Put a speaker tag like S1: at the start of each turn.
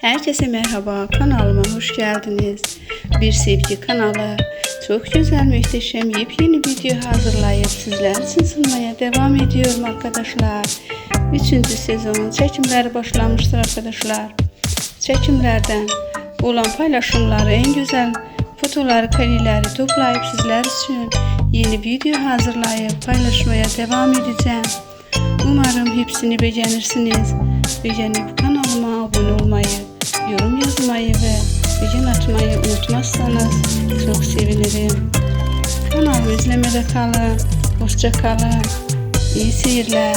S1: Herkese merhaba, kanalıma hoş geldiniz. Bir sevgi kanalı. Çok güzel, muhteşem, yepyeni video hazırlayıp sizler için sunmaya devam ediyorum arkadaşlar. Üçüncü sezonun çekimleri başlamıştır arkadaşlar. Çekimlerden olan paylaşımları, en güzel fotoları, kareleri toplayıp sizler için yeni video hazırlayıp paylaşmaya devam edeceğim. Umarım hepsini beğenirsiniz. Beğenip kanalıma atmayı unutmazsanız çok sevinirim. Kanalımı izlemede kalın. Hoşça kalın. İyi seyirler.